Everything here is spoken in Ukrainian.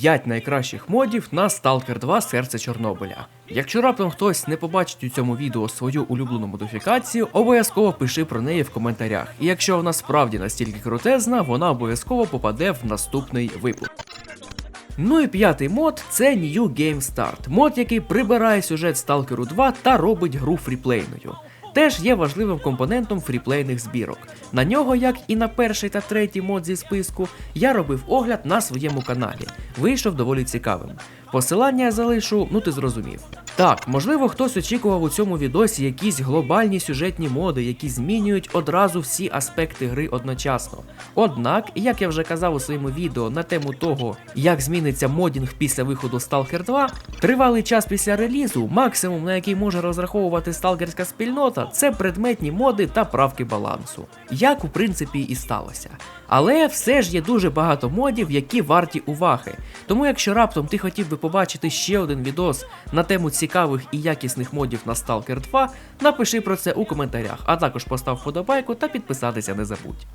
5 найкращих модів на Stalker 2 Серце Чорнобиля. Якщо раптом хтось не побачить у цьому відео свою улюблену модифікацію, обов'язково пиши про неї в коментарях. І якщо вона справді настільки крутезна, вона обов'язково попаде в наступний випуск. Ну і п'ятий мод це New Game Start, мод, який прибирає сюжет Stalker 2 та робить гру фріплейною. Теж є важливим компонентом фріплейних збірок. На нього, як і на перший та третій мод зі списку, я робив огляд на своєму каналі. Вийшов доволі цікавим. Посилання я залишу, ну ти зрозумів. Так, можливо, хтось очікував у цьому відосі якісь глобальні сюжетні моди, які змінюють одразу всі аспекти гри одночасно. Однак, як я вже казав у своєму відео на тему того, як зміниться модінг після виходу Stalker 2, тривалий час після релізу, максимум на який може розраховувати сталкерська спільнота, це предметні моди та правки балансу. Як у принципі і сталося. Але все ж є дуже багато модів, які варті уваги. Тому якщо раптом ти хотів би побачити ще один відос на тему цікавих і якісних модів на Stalker 2, напиши про це у коментарях, а також постав вподобайку та підписатися не забудь.